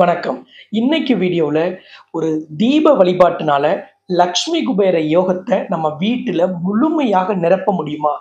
வணக்கம். இன்னைக்கு வீடியோவில் ஒரு தீப வழிபாட்டுனால லக்ஷ்மி குபேர யோகத்தை நம்ம வீட்டில் முழுமையாக நிரப்ப முடியுமா?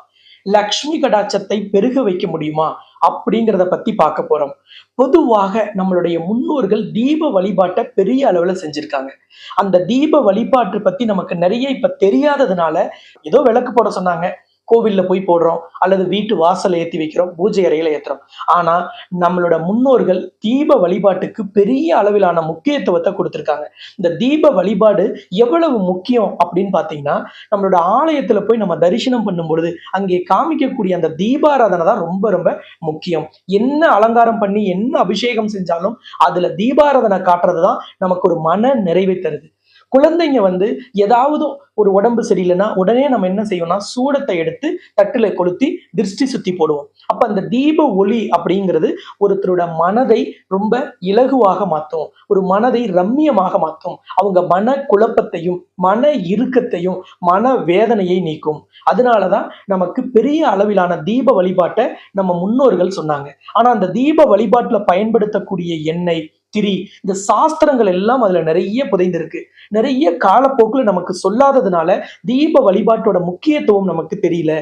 லக்ஷ்மி கடாட்சத்தை பெருக வைக்க முடியுமா? அப்படிங்கிறத பத்தி பார்க்க போறோம். பொதுவாக நம்மளுடைய முன்னோர்கள் தீப வழிபாட்டை பெரிய அளவில் செஞ்சிருக்காங்க. அந்த தீப வழிபாட்டு பத்தி நமக்கு நிறைய இப்ப தெரியாததுனால ஏதோ விளக்கு போட சொன்னாங்க. கோவில்ல போய் போடுறோம் அல்லது வீட்டு வாசலை ஏற்றி வைக்கிறோம் பூஜை அறையில ஏற்றுறோம் ஆனா நம்மளோட முன்னோர்கள் தீப வழிபாட்டுக்கு பெரிய அளவிலான முக்கியத்துவத்தை கொடுத்துருக்காங்க. இந்த தீப வழிபாடு எவ்வளவு முக்கியம் அப்படின்னு பார்த்தீங்கன்னா நம்மளோட ஆலயத்துல போய் நம்ம தரிசனம் பண்ணும் பொழுது அங்கே காமிக்கக்கூடிய அந்த தீபாராதனை தான் ரொம்ப ரொம்ப முக்கியம். என்ன அலங்காரம் பண்ணி என்ன அபிஷேகம் செஞ்சாலும் அதுல தீபாராதனை காட்டுறது தான் நமக்கு ஒரு மன நிறைவை தருது. குழந்தைங்க வந்து ஏதாவது ஒரு உடம்பு சரியில்லைன்னா உடனே நம்ம என்ன செய்வோம்னா சூடத்தை எடுத்து தட்டுல கொளுத்தி திருஷ்டி சுத்தி போடுவோம். அப்ப அந்த தீப ஒளி அப்படிங்கிறது ஒருத்தரோட மனதை ரொம்ப இலகுவாக மாற்றும் ஒரு மனதை ரம்மியமாக மாற்றும் அவங்க மன குழப்பத்தையும் மன இறுக்கத்தையும் மன வேதனையை நீக்கும். அதனாலதான் நமக்கு பெரிய அளவிலான தீப வழிபாட்டை நம்ம முன்னோர்கள் சொன்னாங்க. ஆனா அந்த தீப வழிபாட்டுல பயன்படுத்தக்கூடிய எண்ணெய் திரி இந்த சாஸ்திரங்கள் எல்லாம் அதுல நிறைய புதைந்திருக்கு. நிறைய காலப்போக்குல நமக்கு சொல்லாததுனால தீப வழிபாட்டோட முக்கியத்துவம் நமக்கு தெரியல.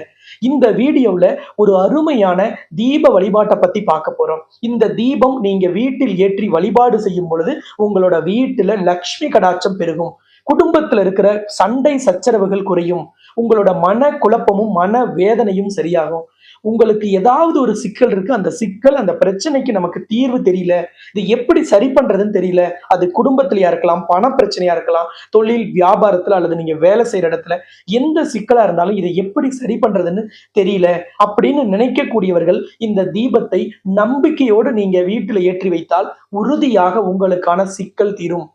இந்த வீடியோவில் ஒரு அருமையான தீப வழிபாட்டை பத்தி பார்க்க போறோம். இந்த தீபம் நீங்க வீட்டில் ஏற்றி வழிபாடு செய்யும் பொழுது உங்களோட வீட்டுல லக்ஷ்மி கடாட்சம் பெருகும். குடும்பத்துல இருக்கிற சண்டை சச்சரவுகள் குறையும். உங்களோட மன குழப்பமும் மன வேதனையும் சரியாகும். உங்களுக்கு ஏதாவது ஒரு சிக்கல் இருக்கு அந்த சிக்கல் அந்த பிரச்சனைக்கு நமக்கு தீர்வு தெரியல இது எப்படி சரி பண்றதுன்னு தெரியல அது குடும்பத்திலயா இருக்கலாம் பண பிரச்சனையா இருக்கலாம் தொழில் வியாபாரத்துல அல்லது நீங்க வேலை செய்யற இடத்துல எந்த சிக்கலா இருந்தாலும் இதை எப்படி சரி பண்றதுன்னு தெரியல அப்படின்னு நினைக்கக்கூடியவர்கள் இந்த தீபத்தை நம்பிக்கையோடு நீங்க வீட்டுல ஏற்றி வைத்தால் உறுதியாக உங்களுக்கான சிக்கல் தீரும்.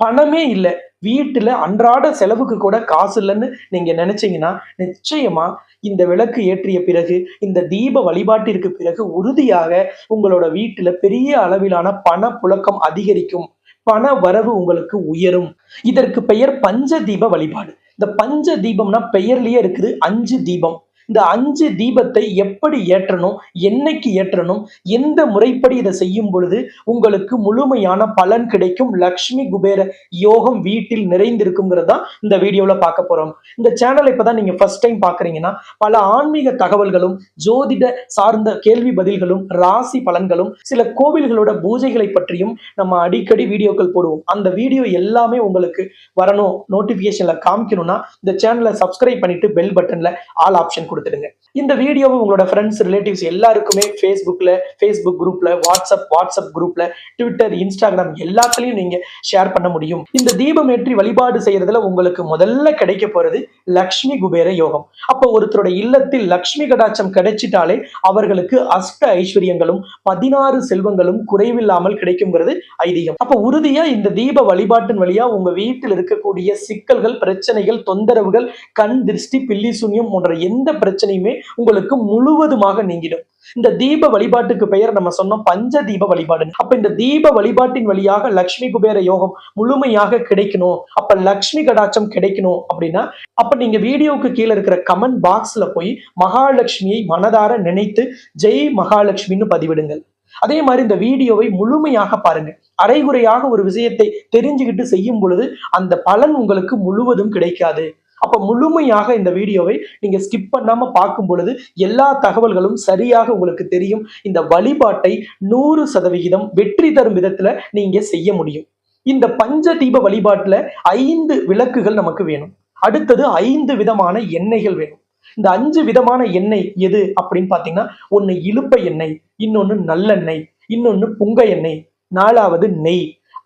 பணமே இல்லை. வீட்டுல அன்றாட செலவுக்கு கூட காசு இல்லைன்னு நீங்க நினைச்சீங்கன்னா நிச்சயமா இந்த விளக்கு ஏற்றிய பிறகு இந்த தீப வழிபாட்டிற்கு பிறகு உறுதியாக உங்களோட வீட்டுல பெரிய அளவிலான பண புழக்கம் அதிகரிக்கும். பண வரவு உங்களுக்கு உயரும். இதற்கு பெயர் பஞ்ச தீப வழிபாடு. இந்த பஞ்ச தீபம்னா பெயர்லயே இருக்குது அஞ்சு தீபம். இந்த அஞ்சு தீபத்தை எப்படி ஏற்றணும் என்னைக்கு ஏற்றணும் எந்த முறைப்படி இதை செய்யும் பொழுது உங்களுக்கு முழுமையான பலன் கிடைக்கும் லக்ஷ்மி குபேர யோகம் வீட்டில் நிறைந்திருக்குங்கிறது தான் இந்த வீடியோவில் பார்க்க போகிறோம் இந்த சேனல் இப்பதான் நீங்கள் ஃபர்ஸ்ட் டைம் பார்க்குறீங்கன்னா பல ஆன்மீக தகவல்களும் ஜோதிட சார்ந்த கேள்வி பதில்களும் ராசி பலன்களும் சில கோவில்களோட பூஜைகளை பற்றியும் நம்ம அடிக்கடி வீடியோக்கள் போடுவோம். அந்த வீடியோ எல்லாமே உங்களுக்கு வரணும் நோட்டிஃபிகேஷனில் காமிக்கணும்னா இந்த சேனலை சப்ஸ்கிரைப் பண்ணிட்டு பெல் பட்டனில் ஆல் ஆப்ஷன் கொடுத்துடுங்க. இந்த வீடியோவை உங்களோட ஃப்ரெண்ட்ஸ் ரிலேட்டிவ்ஸ் எல்லாருக்குமே ஃபேஸ்புக்ல ஃபேஸ்புக் குரூப்ல வாட்ஸ்அப் வாட்ஸ்அப் குரூப்ல ட்விட்டர் இன்ஸ்டாகிராம் எல்லாத்துலயும் நீங்க ஷேர் பண்ண முடியும். இந்த தீபம் ஏற்றி வழிபாடு செய்யறதுல உங்களுக்கு முதல்ல கிடைக்க போறது லக்ஷ்மி குபேர யோகம். அப்போ ஒருத்தரோட இல்லத்தில் லக்ஷ்மி கடாட்சம் கிடைச்சிட்டாலே அவர்களுக்கு அஷ்ட ஐஸ்வர்யங்களும் பதினாறு செல்வங்களும் குறைவில்லாமல் கிடைக்குங்கிறது ஐதீகம். அப்ப உறுதியா இந்த தீப வழிபாட்டின் வழியா உங்க வீட்டில் இருக்கக்கூடிய சிக்கல்கள் பிரச்சனைகள் தொந்தரவுகள் கண் திருஷ்டி பில்லி சூன்யம் போன்ற எந்த பிரச்சனையுமே உங்களுக்கு முழுவதுமாக நீங்கிடும். இந்த தீப வழிபாட்டுக்கு பெயர் நம்ம சொன்னோம் பஞ்ச தீப வழிபாடு அப்ப இந்த தீப வழிபாட்டின் வழியாக லக்ஷ்மி குபேர யோகம் முழுமையாக கிடைக்கணும். அப்ப லக்ஷ்மி கடாட்சம் கிடைக்கணும் அப்படின்னா அப்ப நீங்க வீடியோவுக்கு கீழே இருக்கிற கமெண்ட் பாக்ஸ்ல போய் மகாலட்சுமியை மனதார நினைத்து ஜெய் மகாலட்சுமின்னு பதிவிடுங்கள். அதே மாதிரி இந்த வீடியோவை முழுமையாக பாருங்க. அரைகுறையாக ஒரு விஷயத்தை தெரிஞ்சுக்கிட்டு செய்யும் பொழுது அந்த பலன் உங்களுக்கு முழுவதும் கிடைக்காது. அப்ப முழுமையாக இந்த வீடியோவை நீங்க ஸ்கிப் பண்ணாம பார்க்கும் பொழுது எல்லா தகவல்களும் சரியாக உங்களுக்கு தெரியும். இந்த வழிபாட்டை நூறு சதவிகிதம் வெற்றி தரும் விதத்துல நீங்க செய்ய முடியும். இந்த பஞ்ச தீப வழிபாட்டுல ஐந்து விளக்குகள் நமக்கு வேணும். அடுத்தது ஐந்து விதமான எண்ணெய்கள் வேணும். இந்த அஞ்சு விதமான எண்ணெய் எது அப்படின்னு பாத்தீங்கன்னா ஒன்னு இழுப்ப எண்ணெய் இன்னொன்னு நல்லெண்ணெய் இன்னொன்னு புங்க எண்ணெய் நாலாவது நெய்.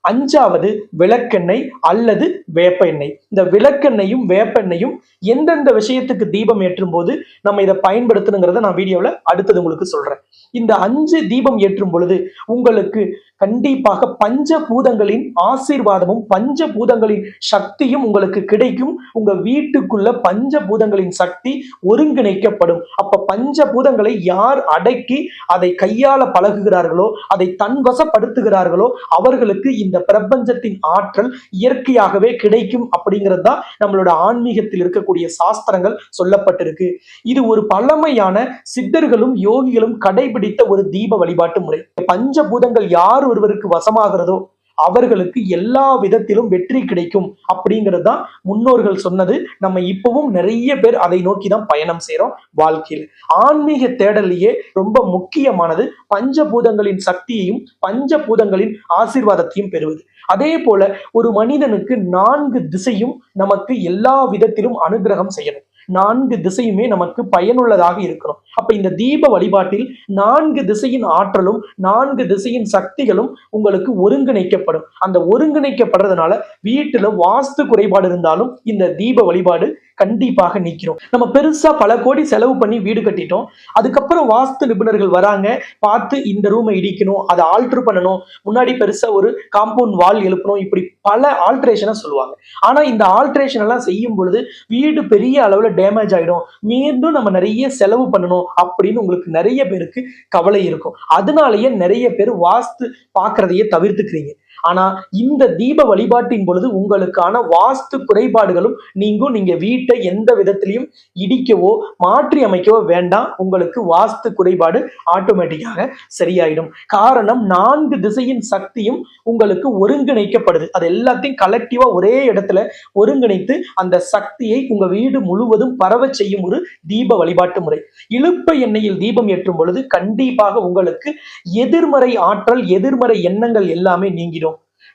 அஞ்சாவது விளக்கெண்ணெய் அல்லது வேப்ப எண்ணெய் இந்த விளக்கெண்ணையும் வேப்பெண்ணையும் எந்தெந்த விஷயத்துக்கு தீபம் ஏற்றும் போது நம்ம இதை பயன்படுத்தணுங்கிறத நான் வீடியோவில் அடுத்தது உங்களுக்கு சொல்றேன். இந்த அஞ்சு தீபம் ஏற்றும் பொழுது உங்களுக்கு கண்டிப்பாக பஞ்ச பூதங்களின் ஆசீர்வாதமும் பஞ்ச பூதங்களின் சக்தியும் உங்களுக்கு கிடைக்கும். உங்க வீட்டுக்குள்ள பஞ்ச பூதங்களின் சக்தி ஒருங்கிணைக்கப்படும். அப்ப பஞ்ச பூதங்களை யார் அடக்கி அதை கையாள பழகுகிறார்களோ அதை தன்வசப்படுத்துகிறார்களோ அவர்களுக்கு இந்த பிரபஞ்சத்தின் ஆற்றல் இயற்கையாகவே கிடைக்கும் அப்படிங்கிறது தான் நம்மளோட ஆன்மீகத்தில் இருக்கக்கூடிய சாஸ்திரங்கள் சொல்லப்பட்டிருக்கு. இது ஒரு பழமையான சித்தர்களும் யோகிகளும் கடைபிடித்த ஒரு தீப வழிபாட்டு முறை. பஞ்சபூதங்கள் யார் யார் ஒருவருக்கு வசமாகிறதோ அவர்களுக்கு எல்லா விதத்திலும் வெற்றி கிடைக்கும் அப்படிங்கிறது தான் முன்னோர்கள் சொன்னது. நம்ம இப்பவும் நிறைய பேர் அதை நோக்கி தான் பயணம் செய்கிறோம் வாழ்க்கையில். ஆன்மீக தேடலையே ரொம்ப முக்கியமானது பஞ்சபூதங்களின் சக்தியையும் பஞ்சபூதங்களின் ஆசீர்வாதத்தையும் பெறுவது. அதே போல ஒரு மனிதனுக்கு நான்கு திசையும் நமக்கு எல்லா விதத்திலும் அனுகிரகம் செய்யணும். நான்கு திசையுமே நமக்கு பயனுள்ளதாக இருக்கணும். அப்ப இந்த தீப வழிபாட்டில் நான்கு திசையின் ஆற்றலும் நான்கு திசையின் சக்திகளும் உங்களுக்கு ஒருங்கிணைக்கப்படும். அந்த ஒருங்கிணைக்கப்படுறதுனால வீட்டுல வாஸ்து குறைபாடு இருந்தாலும் இந்த தீப வழிபாடு கண்டிப்பாக நீக்கிறோம் நம்ம பெருசா பல கோடி செலவு பண்ணி வீடு கட்டிட்டோம். அதுக்கப்புறம் வாஸ்து நிபுணர்கள் வராங்க. பார்த்து இந்த ரூமை இடிக்கணும் அதை ஆல்டர் பண்ணணும். முன்னாடி பெருசா ஒரு காம்பவுண்ட் வால் எழுப்பணும். இப்படி பல ஆல்ட்ரேஷனை சொல்லுவாங்க. ஆனா இந்த ஆல்ட்ரேஷன் எல்லாம் செய்யும் பொழுது வீடு பெரிய அளவுல டேமேஜ் ஆயிடும். மீண்டும் நம்ம நிறைய செலவு பண்ணணும் அப்படின்னு உங்களுக்கு நிறைய பேருக்கு கவலை இருக்கும். அதனாலேயே நிறைய பேர் வாஸ்து பார்க்குறதையே தவிர்த்துக்கிறீங்க. ஆனா இந்த தீப வழிபாட்டின் பொழுது உங்களுக்கான வாஸ்து குறைபாடுகளும் நீங்கும். நீங்க வீட்டை எந்த விதத்திலையும் இடிக்கவோ மாற்றி அமைக்கவோ வேண்டாம். உங்களுக்கு வாஸ்து குறைபாடு ஆட்டோமேட்டிக்காக சரியாயிடும். காரணம் நான்கு திசையின் சக்தியும் உங்களுக்கு ஒருங்கிணைக்கப்படுது. அது எல்லாத்தையும் கலெக்டிவா ஒரே இடத்துல ஒருங்கிணைத்து அந்த சக்தியை உங்க வீடு முழுவதும் பரவ செய்யும் ஒரு தீப வழிபாட்டு முறை. இழுப்ப எண்ணெயில் தீபம் ஏற்றும் பொழுது கண்டிப்பாக உங்களுக்கு எதிர்மறை ஆற்றல் எதிர்மறை எண்ணங்கள் எல்லாமே நீங்கிடும்.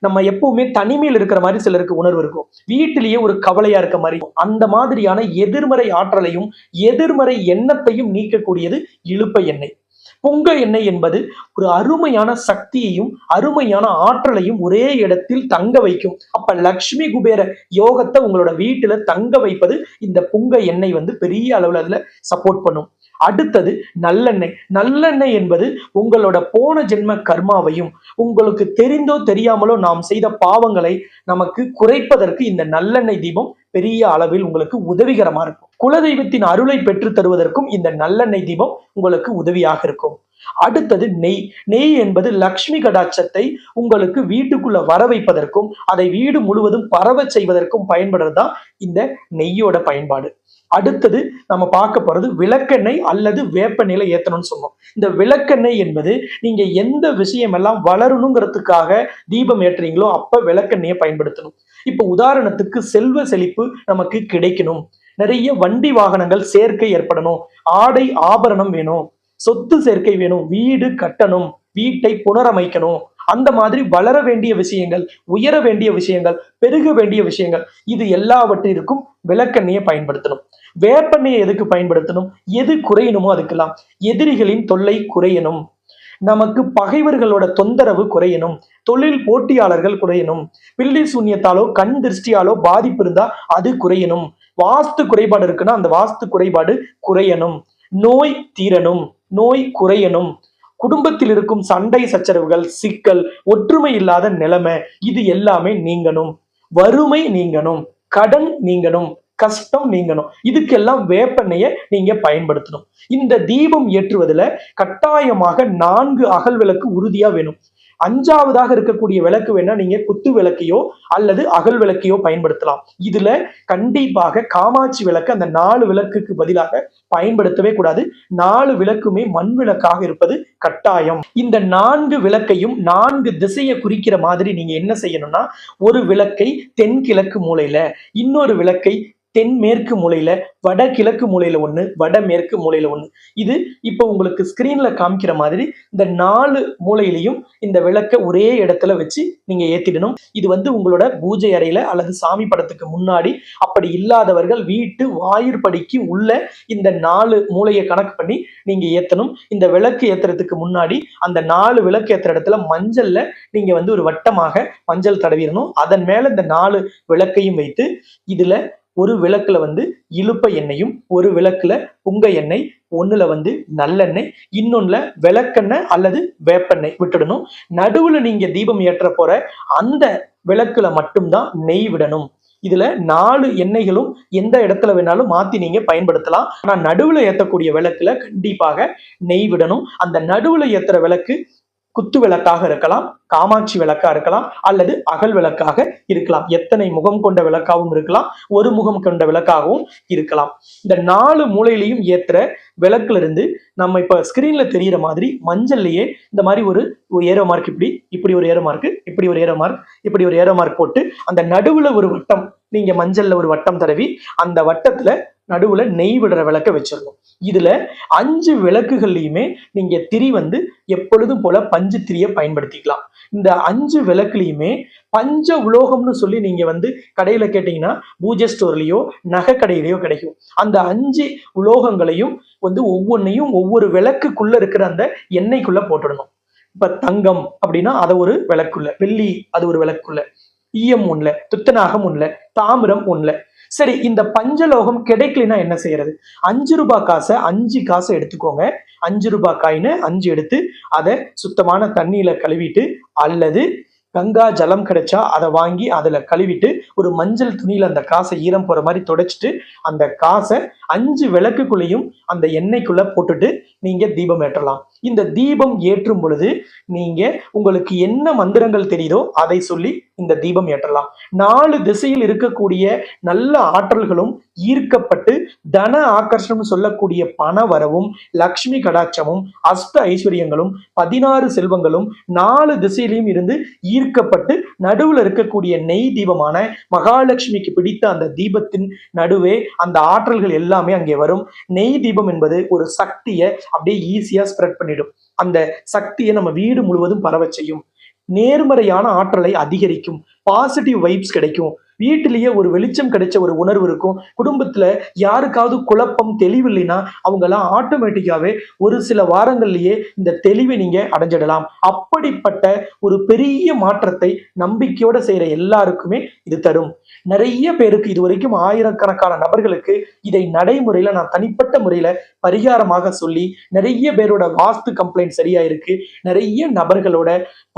நம்ம எப்பவுமே தனிமையில் இருக்கிற மாதிரி சிலருக்கு உணர்வு இருக்கும். வீட்டிலேயே ஒரு கவலையா இருக்க மாதிரி அந்த மாதிரியான எதிர்மறை ஆற்றலையும் எதிர்மறை எண்ணத்தையும் நீக்கக்கூடியது இழுப்ப எண்ணெய். புங்க எண்ணெய் என்பது ஒரு அருமையான சக்தியையும் அருமையான ஆற்றலையும் ஒரே இடத்தில் தங்க வைக்கும். அப்ப லக்ஷ்மி குபேர யோகத்தை உங்களோட வீட்டுல தங்க வைப்பது இந்த புங்க எண்ணெய் வந்து பெரிய அளவுல அதுல சப்போர்ட் பண்ணும். அடுத்தது நல்லெண்ணெய். நல்லெண்ணெய் என்பது உங்களோட போன ஜென்ம கர்மாவையும் உங்களுக்கு தெரிந்தோ தெரியாமலோ நாம் செய்த பாவங்களை நமக்கு குறைப்பதற்கு இந்த நல்லெண்ணெய் தீபம் பெரிய அளவில் உங்களுக்கு உதவிகரமா இருக்கும். குலதெய்வத்தின் அருளை பெற்று தருவதற்கும் இந்த நல்லெண்ணெய் தீபம் உங்களுக்கு உதவியாக இருக்கும். அடுத்தது நெய். நெய் என்பது லக்ஷ்மி கடாட்சத்தை உங்களுக்கு வீட்டுக்குள்ள வர வைப்பதற்கும் அதை வீடு முழுவதும் பரவ செய்வதற்கும் பயன்படுறதுதான் இந்த நெய்யோட பயன்பாடு. அடுத்தது நம்ம பார்க்க போறது விளக்கெண்ணெய் அல்லது வேப்பநிலை ஏத்தணும்னு சொன்னோம். இந்த விளக்கெண்ணெய் என்பது நீங்க எந்த விஷயமெல்லாம் வளரணுங்கிறதுக்காக தீபம் ஏற்றுறீங்களோ அப்ப விளக்கெண்ணெயை பயன்படுத்தணும். இப்போ உதாரணத்துக்கு செல்வ செழிப்பு நமக்கு கிடைக்கணும். நிறைய வண்டி வாகனங்கள் சேர்க்கை ஏற்படணும். ஆடை ஆபரணம் வேணும். சொத்து சேர்க்கை வேணும். வீடு கட்டணும். வீட்டை புனரமைக்கணும். அந்த மாதிரி வளர வேண்டிய விஷயங்கள் உயர வேண்டிய விஷயங்கள் பெருக வேண்டிய விஷயங்கள் இது எல்லாவற்றிற்கும் விளக்கெண்ணெயை பயன்படுத்தணும். வேப்பெண்ணெயை எதுக்கு பயன்படுத்தணும்? எது குறையணுமோ அதுக்கெல்லாம். எதிரிகளின் தொல்லை குறையணும். நமக்கு பகைவர்களோட தொந்தரவு குறையணும். தொழில் போட்டியாளர்கள் குறையணும். பில்லி சூன்யத்தாலோ கண் திருஷ்டியாலோ பாதிப்பு இருந்தா அது குறையணும். வாஸ்து குறைபாடு இருக்குன்னா அந்த வாஸ்து குறைபாடு குறையணும். நோய் தீரணும். நோய் குறையணும். குடும்பத்தில் இருக்கும் சண்டை சச்சரவுகள் சிக்கல் ஒற்றுமை இல்லாத நிலைமை இது எல்லாமே நீங்கணும். வறுமை நீங்கணும் கடன் நீங்கணும் கஷ்டம் நீங்கணும். இதுக்கெல்லாம் வேப்பெண்ணையை நீங்க பயன்படுத்தணும். இந்த தீபம் ஏற்றுவதுல கட்டாயமாக நான்கு அகல் விளக்கு உறுதியா வேணும். அஞ்சாவதாக இருக்கக்கூடிய விளக்கு வேணா நீங்க குத்து விளக்கையோ அல்லது அகல் விளக்கையோ பயன்படுத்தலாம். இதுல கண்டிப்பாக காமாட்சி விளக்கு அந்த நாலு விளக்குக்கு பதிலாக பயன்படுத்தவே கூடாது. நாலு விளக்குமே மண் விளக்காக இருப்பது கட்டாயம். இந்த நான்கு விளக்கையும் நான்கு திசையை குறிக்கிற மாதிரி நீங்க என்ன செய்யணும்னா ஒரு விளக்கை தென்கிழக்கு மூலையில இன்னொரு விளக்கை தென்மேற்கு மூலையில வடகிழக்கு மூலையில ஒண்ணு வடமேற்கு மூலையில ஒண்ணு. இது இப்போ உங்களுக்கு ஸ்கிரீன்ல காமிக்கிற மாதிரி இந்த நாலு மூலையிலையும் இந்த விளக்கை ஒரே இடத்துல வச்சு நீங்க ஏத்திடணும். இது வந்து உங்களோட பூஜை அறையில அல்லது சாமி படத்துக்கு முன்னாடி அப்படி இல்லாதவர்கள் வீட்டு வாயிற்படிக்கு உள்ள இந்த நாலு மூலையை கணக்கு பண்ணி நீங்க ஏத்தணும். இந்த விளக்கு ஏத்துறதுக்கு முன்னாடி அந்த நாலு விளக்கு ஏத்துற இடத்துல மஞ்சள்ல நீங்க வந்து ஒரு வட்டமாக மஞ்சள் தடவிடணும். அதன் மேல இந்த நாலு விளக்கையும் வைத்து இதுல ஒரு விளக்குல வந்து இழுப்ப எண்ணெயும் ஒரு விளக்குல புங்க எண்ணெய் ஒண்ணுல வந்து நல்லெண்ணெய் இன்னொன்னுல விளக்கெண்ணெய் அல்லது வேப்பெண்ணெய் விட்டுடணும். நடுவுல நீங்க தீபம் ஏற்ற போற அந்த விளக்குல மட்டும்தான் நெய் விடணும். இதுல நாலு எண்ணெய்களும் எந்த இடத்துல வேணாலும் மாத்தி நீங்க பயன்படுத்தலாம். ஆனா நடுவுல ஏத்தக்கூடிய விளக்குல கண்டிப்பாக நெய் விடணும். அந்த நடுவுல ஏத்துற விளக்கு குத்து விளக்காக இருக்கலாம் காமாட்சி விளக்கா இருக்கலாம் அல்லது அகல் விளக்காக இருக்கலாம். எத்தனை முகம் கொண்ட விளக்காகவும் இருக்கலாம் ஒரு முகம் கொண்ட விளக்காகவும் இருக்கலாம். இந்த நாலு மூலையிலையும் ஏத்துற விளக்குல இருந்து நம்ம இப்ப ஸ்கிரீன்ல தெரியிற மாதிரி மஞ்சள்லயே இந்த மாதிரி ஒரு ஏரோ மார்க் இப்படி இப்படி ஒரு ஏரோ மார்க் இப்படி ஒரு ஏரோ மார்க் இப்படி ஒரு ஏரோ மார்க் போட்டு அந்த நடுவுல ஒரு வட்டம் நீங்க மஞ்சள்ல ஒரு வட்டம் தடவி அந்த வட்டத்துல நடுவுல நெய் விடுற விளக்க வச்சிடணும் இதுல அஞ்சு விளக்குகள்லையுமே நீங்க திரி வந்து எப்பொழுதும் போல பஞ்சு திரியை பயன்படுத்திக்கலாம். இந்த அஞ்சு விளக்குலையுமே பஞ்ச உலோகம்னு சொல்லி நீங்க வந்து கடையில கேட்டீங்கன்னா பூஜை ஸ்டோர்லயோ நகை கடையிலயோ கிடைக்கும். அந்த அஞ்சு உலோகங்களையும் வந்து ஒவ்வொன்றையும் ஒவ்வொரு விளக்குக்குள்ள இருக்கிற அந்த எண்ணெய்க்குள்ள போட்டுடணும். இப்ப தங்கம் அப்படின்னா அதை ஒரு விளக்குள்ள வெள்ளி அது ஒரு விளக்குள்ள ஈயம் ஒண்ணுல துத்தநாகம் ஒண்ணுல தாமிரம் ஒண்ணுல சரி இந்த பஞ்சலோகம் கிடைக்கலனா என்ன செய்யறது? அஞ்சு ரூபாய் காசை அஞ்சு காசை எடுத்துக்கோங்க. அஞ்சு ரூபாய் காயின்னு அஞ்சு எடுத்து அதை சுத்தமான தண்ணியில கழுவிட்டு அல்லது கங்கா ஜலம் கிடைச்சா அதை வாங்கி அதுல கழுவிட்டு ஒரு மஞ்சள் துணியில் அந்த காசை ஈரம் போற மாதிரி தொடச்சிட்டு அந்த காசை அஞ்சு விளக்குக்குள்ளேயும் அந்த எண்ணெய்க்குள்ள போட்டுட்டு நீங்க தீபம் ஏற்றலாம். இந்த தீபம் ஏற்றும் பொழுது நீங்க உங்களுக்கு என்ன மந்திரங்கள் தெரியுதோ அதை சொல்லி இந்த தீபம் ஏற்றலாம். நாலு திசையில் இருக்கக்கூடிய நல்ல ஆற்றல்களும் ஈர்க்கப்பட்டு தன ஆக்கர்ஷணம் சொல்லக்கூடிய பண வரவும் லக்ஷ்மி கடாட்சமும் அஷ்ட ஐஸ்வர்யங்களும் பதினாறு செல்வங்களும் நாலு திசையிலையும் இருந்து ஈர்க்கப்பட்டு நடுவுல இருக்கக்கூடிய நெய் தீபமான மகாலட்சுமிக்கு பிடித்த அந்த தீபத்தின் நடுவே அந்த ஆற்றல்கள் எல்லாமே அங்கே வரும். நெய் தீபம் என்பது ஒரு சக்தியை அப்படியே ஈஸியா ஸ்ப்ரெட் பண்ணிடும். அந்த சக்தியை நம்ம வீடு முழுவதும் பரவ செய்யும். நேர்மறையான ஆற்றலை அதிகரிக்கும். பாசிட்டிவ் வைப்ஸ் கிடைக்கும். வீட்டிலேயே ஒரு வெளிச்சம் கிடைச்ச ஒரு உணர்வு இருக்கும். குடும்பத்துல யாருக்காவது குழப்பம் தெளிவு இல்லைன்னா அவங்கெல்லாம் ஆட்டோமேட்டிக்காவே ஒரு சில வாரங்கள்லயே இந்த தெளிவை நீங்க அடைஞ்சிடலாம். அப்படிப்பட்ட ஒரு பெரிய மாற்றத்தை நம்பிக்கையோட செய்யற எல்லாருக்குமே இது தரும். நிறைய பேருக்கு இது வரைக்கும் ஆயிரக்கணக்கான நபர்களுக்கு இதை நடைமுறையில நான் தனிப்பட்ட முறையில பரிகாரமாக சொல்லி நிறைய பேரோட வாஸ்து கம்ப்ளைண்ட் சரியா இருக்கு நிறைய நபர்களோட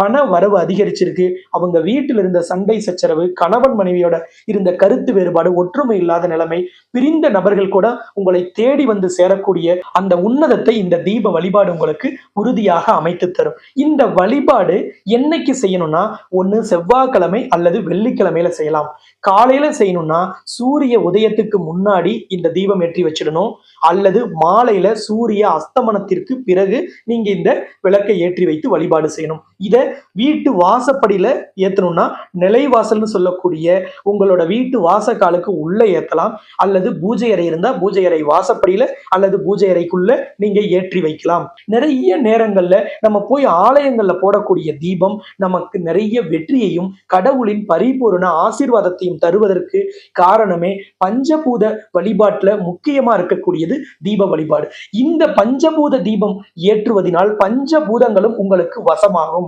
பண வரவு அதிகரிச்சிருக்கு. அவங்க வீட்டில் இருந்த சண்டை சச்சரவு கணவன் மனைவியோட இருந்த கருத்து வேறுபாடு ஒற்றுமை இல்லாத நிலைமை பிரிந்த நபர்கள் கூட உங்களை தேடி வந்து சேரக்கூடிய அந்த உன்னதத்தை இந்த தீப வழிபாடு உங்களுக்கு உறுதியாக அமைத்து தரும். இந்த வழிபாடு என்னைக்கு செய்யணும்னா ஒன்று செவ்வாய்க்கிழமை அல்லது வெள்ளிக்கிழமையில செய்யலாம். காலையில செய்யணும்னா சூரிய உதயத்துக்கு முன்னாடி இந்த தீபம் ஏற்றி வச்சிடணும். அல்லது மாலையில சூரிய அஸ்தமனத்திற்கு பிறகு நீங்க இந்த விளக்கை ஏற்றி வைத்து வழிபாடு செய்யணும். இதை வீட்டு வாசப்படியில ஏத்தணும்னா நிலைவாசல்னு சொல்லக்கூடிய உங்களோட வீட்டு வாசக்காலுக்கு உள்ள ஏத்தலாம். அல்லது பூஜை அறை இருந்தா பூஜை அறை வாசப்படியில அல்லது பூஜை அறைக்குள்ள நீங்க ஏற்றி வைக்கலாம். நிறைய நேரங்கள்ல நம்ம போய் ஆலயங்கள்ல போடக்கூடிய தீபம் நமக்கு நிறைய வெற்றியையும் கடவுளின் பரிபூரண ஆசீர்வாதத்தையும் தருவதற்கு காரணமே பஞ்சபூத வழிபாட்டுல முக்கியமா இருக்கக்கூடியது தீப வழிபாடு. இந்த பஞ்சபூத தீபம் ஏற்றுவதனால் பஞ்சபூதங்களும் உங்களுக்கு வசமாகும்.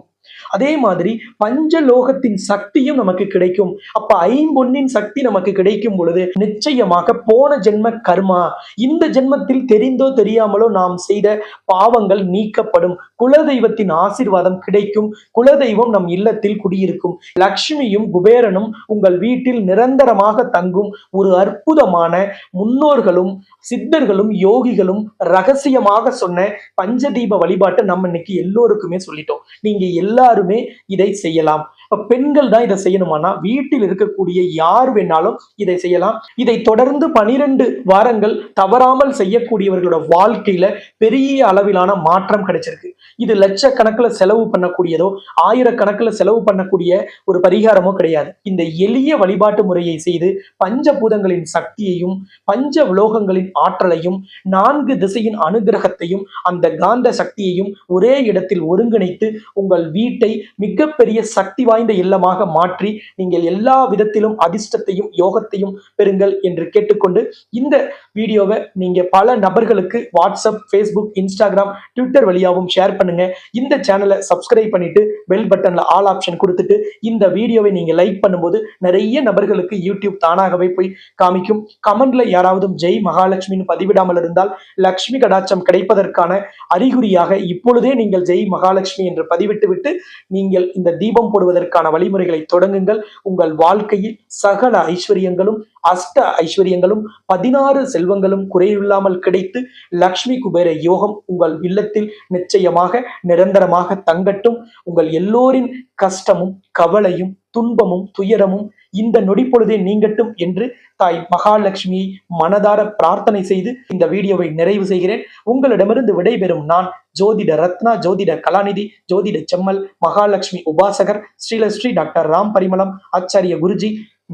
அதே மாதிரி பஞ்சலோகத்தின் சக்தியும் நமக்கு கிடைக்கும். அப்ப ஐம்பொன்னின் சக்தி நமக்கு கிடைக்கும் பொழுது நிச்சயமாக போன ஜென்ம கர்மா இந்த ஜென்மத்தில் தெரிந்தோ தெரியாமலோ நாம் செய்த பாவங்கள் நீக்கப்படும். குலதெய்வத்தின் ஆசீர்வாதம் கிடைக்கும். குலதெய்வம் நம் இல்லத்தில் குடியிருக்கும். லக்ஷ்மியும் குபேரனும் உங்கள் வீட்டில் நிரந்தரமாக தங்கும் ஒரு அற்புதமான முன்னோர்களும் சித்தர்களும் யோகிகளும் ரகசியமாக சொன்ன பஞ்சதீப வழிபாட்டை நம்ம இன்னைக்கு எல்லோருக்குமே சொல்லிட்டோம். நீங்க எல்லாருமே இதை செய்யலாம். பெண்கள் தான் இதை செய்யணுமானா வீட்டில் இருக்கக்கூடிய யார் வேணாலும் இதை செய்யலாம். இதை தொடர்ந்து பனிரெண்டு வாரங்கள் தவறாமல் செய்யக்கூடியவர்களோட வாழ்க்கையில பெரிய அளவிலான மாற்றம் கிடைச்சிருக்கு. இது லட்சக்கணக்கில் செலவு பண்ணக்கூடியதோ ஆயிரக்கணக்கில் செலவு பண்ணக்கூடிய ஒரு பரிகாரமோ கிடையாது. இந்த எளிய வழிபாட்டு முறையை செய்து பஞ்சபூதங்களின் சக்தியையும் பஞ்ச உலோகங்களின் ஆற்றலையும் நான்கு திசையின் அனுகிரகத்தையும் அந்த காந்த சக்தியையும் ஒரே இடத்தில் ஒருங்கிணைத்து உங்கள் வீட்டை மிகப்பெரிய சக்தி வாய்ந்த இல்லமாக மாற்றி நீங்கள் எல்லா விதத்திலும் அதிர்ஷ்டத்தையும் யோகத்தையும் பெறுங்கள் என்று கேட்டுக்கொண்டு இந்த வீடியோவை நீங்க பல நபர்களுக்கு வாட்ஸ்அப் ஃபேஸ்புக் இன்ஸ்டாகிராம் ட்விட்டர் வழியாகவும் ஷேர் பண்ணுங்க. இந்த சேனலை சப்ஸ்கிரைப் பண்ணிட்டு பெல் பட்டன்ல ஆல் ஆப்ஷன் கொடுத்துட்டு இந்த வீடியோவை நீங்க லைக் பண்ணும்போது நிறைய நபர்களுக்கு யூடியூப் தானாகவே போய் காமிக்கும். கமெண்ட்ல யாராவது ஜெய் மகாலட்சுமின்னு பதிவிடாமல் இருந்தால் லக்ஷ்மி கடாட்சம் கிடைப்பதற்கான அறிகுறியாக இப்பொழுதே நீங்கள் ஜெய் மகாலட்சுமி என்று பதிவிட்டு விட்டு நீங்கள் இந்த தீபம் போடுவதற்கு அதற்கான வழிமுறைகளை தொடங்குங்கள். உங்கள் வாழ்க்கையில் சகல ஐஸ்வர்யங்களும் அஷ்ட ஐஸ்வர்யங்களும் பதினாறு செல்வங்களும் குறையில்லாமல் கிடைத்து லக்ஷ்மி குபேர யோகம் உங்கள் இல்லத்தில் நிச்சயமாக நிரந்தரமாக தங்கட்டும். உங்கள் எல்லோரின் கஷ்டமும் கவலையும் துன்பமும் துயரமும் இந்த நொடி பொழுதே நீங்கட்டும் என்று தாய் மகாலட்சுமியை மனதார பிரார்த்தனை செய்து இந்த வீடியோவை நிறைவு செய்கிறேன். உங்களிடமிருந்து விடைபெறும் நான் ஜோதிட ரத்னா ஜோதிட கலாநிதி ஜோதிட செம்மல் மகாலட்சுமி உபாசகர் ஸ்ரீலஸ்ரீ டாக்டர் ராம் பரிமளம் ஆச்சாரிய குருஜி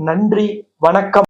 நன்றி வணக்கம்.